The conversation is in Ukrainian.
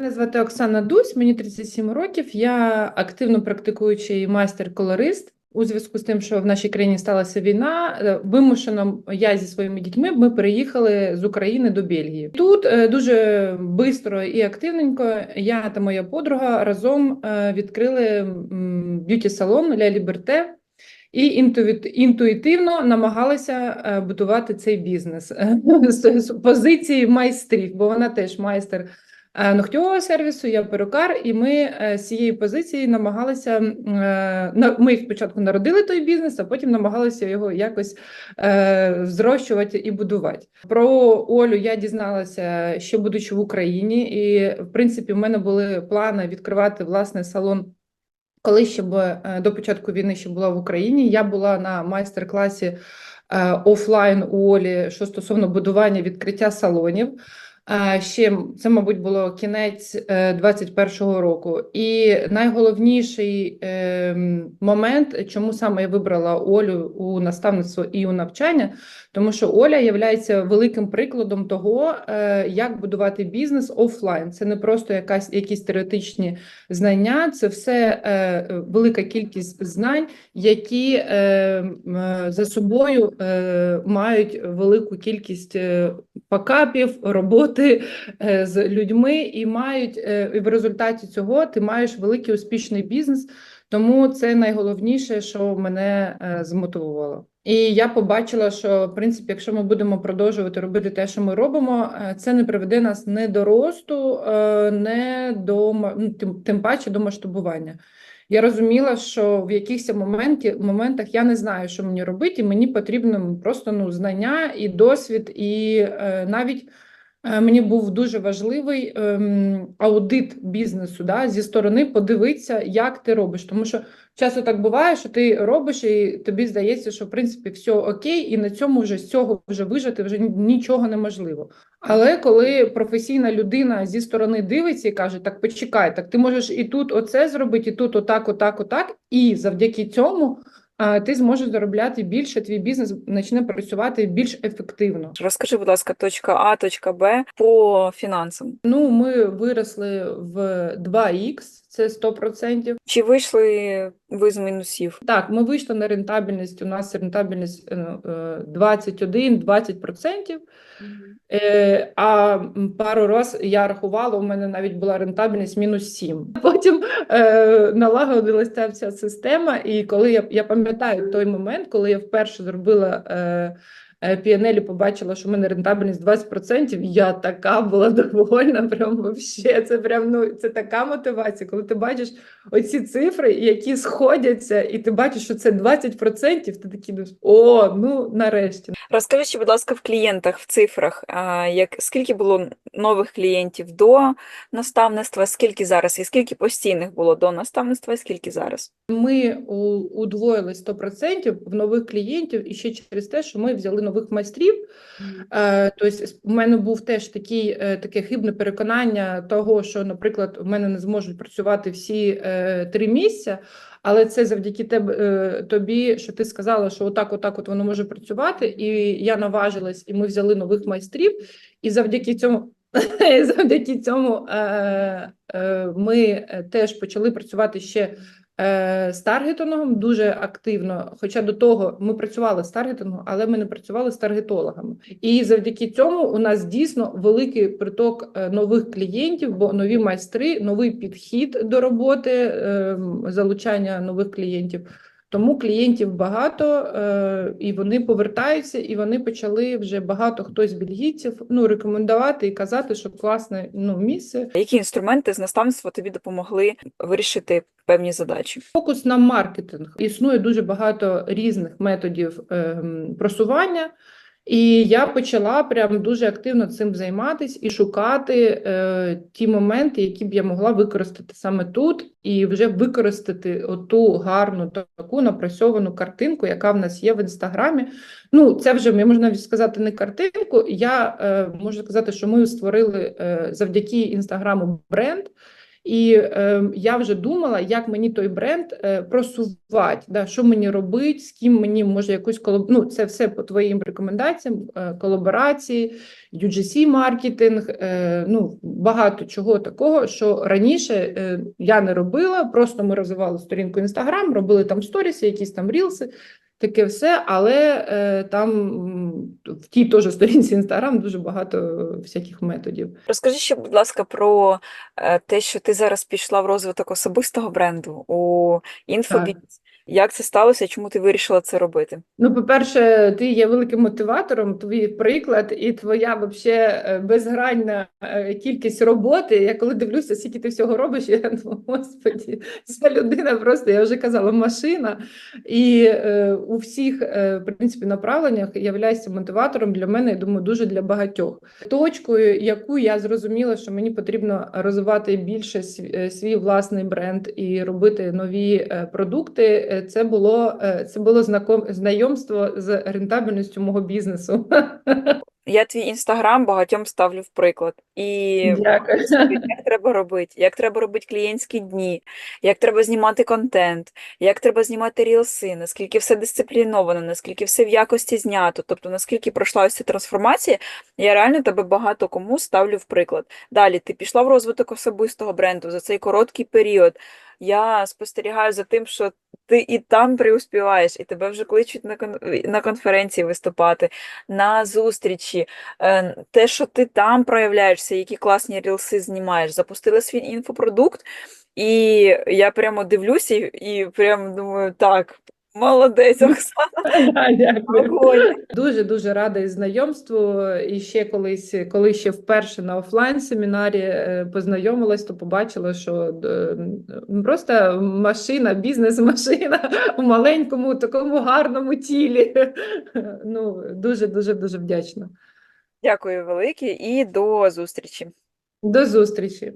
Мене звати Оксана Дусь, мені 37 років. Я активно практикуючий майстер-колорист. У зв'язку з тим, що в нашій країні сталася війна, е, вимушено я зі своїми дітьми ми переїхали з України до Бельгії. Тут е, дуже бистро і активненько я та моя подруга разом е, відкрили б'юті-салон Ля Ліберте. І інтуїт- інтуїтивно намагалися будувати цей бізнес з позиції майстрів, бо вона теж майстер е, сервісу, я перукар, і ми е, з цієї позиції намагалися. е, Ми спочатку народили той бізнес, а потім намагалися його якось зрощувати і будувати. Про Олю я дізналася ще будучи в Україні, і в принципі в мене були плани відкривати власний салон. Коли ще б, до початку війни ще була в Україні, я була на майстер-класі офлайн у Олі, що стосовно будування відкриття салонів. Е, Ще це, мабуть, було кінець е, 21-го року. І найголовніший ем, момент, чому саме я вибрала Олю у наставництво і у навчання, тому що Оля є великим прикладом того, е, як будувати бізнес офлайн. Це не просто якась якісь теоретичні знання, це все е, велика кількість знань, які е, е, за собою е, мають велику кількість е, покапів, роботи е, з людьми, і мають е, і в результаті цього ти маєш великий успішний бізнес. Тому це найголовніше, що мене е, змотивувало. І я побачила, що в принципі, якщо ми будемо продовжувати робити те, що ми робимо, це не приведе нас не до росту, не до ну, тим, тим паче до масштабування. Я розуміла, що в якихось моменті, моментах я не знаю, що мені робити, і мені потрібно просто ну, знання і досвід, і навіть мені був дуже важливий ем, аудит бізнесу да, зі сторони подивитися, як ти робиш. Тому що часто так буває, що ти робиш, і тобі здається, що в принципі все окей, і на цьому вже з цього вже вижити вже нічого неможливо. Але коли професійна людина зі сторони дивиться і каже: так почекай, так ти можеш і тут оце зробити, і тут отак, отак, отак, і завдяки цьому ти зможеш заробляти більше, твій бізнес почне працювати більш ефективно. Розкажи, будь ласка, точка А, точка Б по фінансам. Ну, ми виросли в 2х, це 100%. Чи вийшли ви з мінусів? Так, ми вийшли на рентабельність. У нас рентабельність е, е, 21-20%. Е, а пару раз я рахувала, у мене навіть була рентабельність мінус 7. Потім е, налагодилася ця вся система, і коли я, я пам'ятаю той момент, коли я вперше зробила е, е, PNL і побачила, що в мене рентабельність 20%, я така була довольна, прям вообще, це прям, ну, це така мотивація, коли ти бачиш оці цифри, які сходяться, і ти бачиш, що це 20%, ти такий о, ну, нарешті. Розкажи, ще, будь ласка, в клієнтах, в цифрах, а, як, скільки було нових клієнтів до наставництва, скільки зараз, і скільки постійних було до наставництва, і скільки зараз? Ми удвоїли 100% в нових клієнтів і ще через те, що ми взяли нових майстрів. Е, Тобто, у мене був теж такий, е, таке хибне переконання того, що, наприклад, у мене не зможуть працювати всі е, три місця, але це завдяки тебе, тобі, що ти сказала, що отак, отак от воно може працювати, і я наважилась, і ми взяли нових майстрів, і завдяки цьому. Завдяки цьому ми теж почали працювати ще з таргетингом дуже активно. Хоча до того ми працювали з таргетингом, але ми не працювали з таргетологами. І завдяки цьому у нас дійсно великий приток е, нових клієнтів, бо нові майстри, новий підхід до роботи, е, залучання нових клієнтів. Тому клієнтів багато, е, і вони повертаються, і вони почали вже багато хто з бельгійців ну, рекомендувати і казати, що класне ну, місце. Які інструменти з наставництва тобі допомогли вирішити певні задачі? Фокус на маркетинг. Існує дуже багато різних методів ем, просування, і я почала прям дуже активно цим займатися і шукати е, ті моменти, які б я могла використати саме тут, і вже використати оту гарну таку напрацьовану картинку, яка в нас є в інстаграмі. Ну, це вже я можна сказати не картинку. Я е, можу сказати, що ми створили е, завдяки інстаграму бренд. І е, я вже думала, як мені той бренд е, просувати, да, що мені робити, з ким мені може якусь колаб... Ну, це все по твоїм рекомендаціям, е, колаборації, UGC маркетинг, е, ну багато чого такого, що раніше е, я не робила. Просто ми розвивали сторінку Instagram, робили там сторіси, якісь там рілси. Таке все, але е, там в тій теж сторінці інстаграм дуже багато всяких методів. Розкажи ще, будь ласка, про е, те, що ти зараз пішла в розвиток особистого бренду у інфобіз. Як це сталося? Чому ти вирішила це робити? Ну, по-перше, ти є великим мотиватором, твій приклад і твоя вообще е, безгранна е, кількість роботи. Я коли дивлюся, скільки ти всього робиш, я думаю, господі, ця людина просто, я вже казала, машина. І е, у всіх, е, в принципі, направленнях являється мотиватором для мене, я думаю, дуже для багатьох. Точкою, яку я зрозуміла, що мені потрібно розвивати більше св- е, свій власний бренд і робити нові продукти. Е, Це було е, це було знаком знайомство з рентабельністю мого бізнесу. Я твій інстаграм багатьом ставлю в приклад. І Дякую. як треба робити, як треба робити клієнтські дні, як треба знімати контент, як треба знімати рілси, наскільки все дисципліновано, наскільки все в якості знято, тобто наскільки пройшла ось ця трансформація, я реально тебе багато кому ставлю в приклад. Далі ти пішла в розвиток особистого бренду за цей короткий період. Я спостерігаю за тим, що ти і там преуспіваєш, і тебе вже кличуть на кон- на конференції виступати, на зустрічі. Е, Те, що ти там проявляєшся, які класні рілси знімаєш, запустила свій інфопродукт, і я прямо дивлюся і прямо думаю, так, молодець, Оксана, Дякую. огонь. Дуже дуже рада із знайомству. І ще колись, коли ще вперше на офлайн семінарі е, познайомилась, то побачила, що е, просто машина, бізнес-машина у маленькому такому гарному тілі. Ну дуже дуже дуже вдячна. Дякую велике і до зустрічі. До зустрічі.